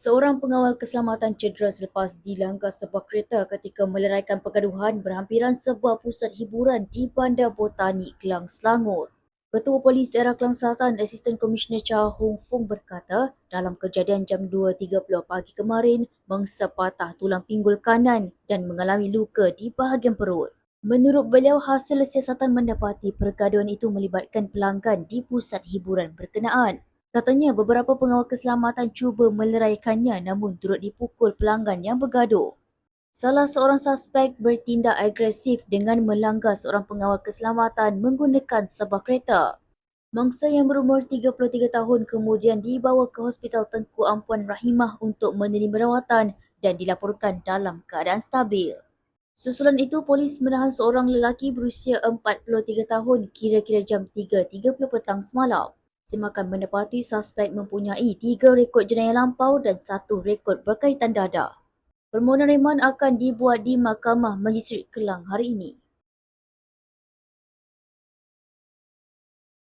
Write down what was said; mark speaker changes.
Speaker 1: Seorang pengawal keselamatan cedera selepas dilanggar sebuah kereta ketika meleraikan pergaduhan berhampiran sebuah pusat hiburan di Bandar Botani, Kelang, Selangor. Ketua Polis Daerah Kelang Selatan, Asisten Komisioner Cha Hong Fong berkata, dalam kejadian jam 2.30 pagi kemarin, mangsa patah tulang pinggul kanan dan mengalami luka di bahagian perut. Menurut beliau, hasil siasatan mendapati pergaduhan itu melibatkan pelanggan di pusat hiburan berkenaan. Katanya beberapa pengawal keselamatan cuba meleraikannya namun turut dipukul pelanggan yang bergaduh. Salah seorang suspek bertindak agresif dengan melanggar seorang pengawal keselamatan menggunakan sebuah kereta. Mangsa yang berumur 33 tahun kemudian dibawa ke Hospital Tengku Ampuan Rahimah untuk menerima rawatan dan dilaporkan dalam keadaan stabil. Susulan itu, polis menahan seorang lelaki berusia 43 tahun kira-kira jam 3.30 petang semalam. Semakan mendapati suspek mempunyai tiga rekod jenayah lampau dan satu rekod berkaitan dadah. Permohonan reman akan dibuat di Mahkamah Magistrate Kelang hari ini.